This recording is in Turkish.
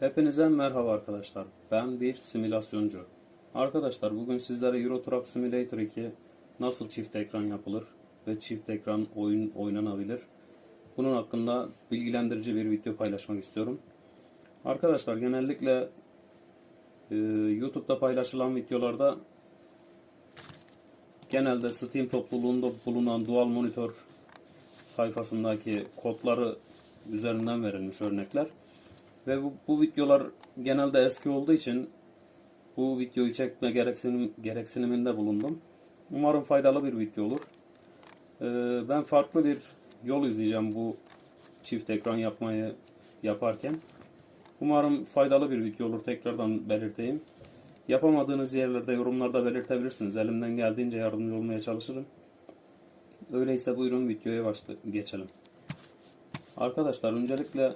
Hepinize merhaba arkadaşlar. Ben bir simülasyoncu. Arkadaşlar bugün sizlere Euro Truck Simulator 2 nasıl çift ekran yapılır ve çift ekran oyun oynanabilir. Bunun hakkında bilgilendirici bir video paylaşmak istiyorum. Arkadaşlar genellikle e, YouTube'da paylaşılan videolarda genelde Steam topluluğunda bulunan Dual Monitor sayfasındaki kodları üzerinden verilmiş örnekler. Ve bu, bu videolar genelde eski olduğu için bu videoyu çekme gereksinim, gereksiniminde bulundum. Umarım faydalı bir video olur. Ee, ben farklı bir yol izleyeceğim bu çift ekran yapmayı yaparken. Umarım faydalı bir video olur. Tekrardan belirteyim. Yapamadığınız yerlerde yorumlarda belirtebilirsiniz. Elimden geldiğince yardımcı olmaya çalışırım. Öyleyse buyurun videoya başla geçelim. Arkadaşlar öncelikle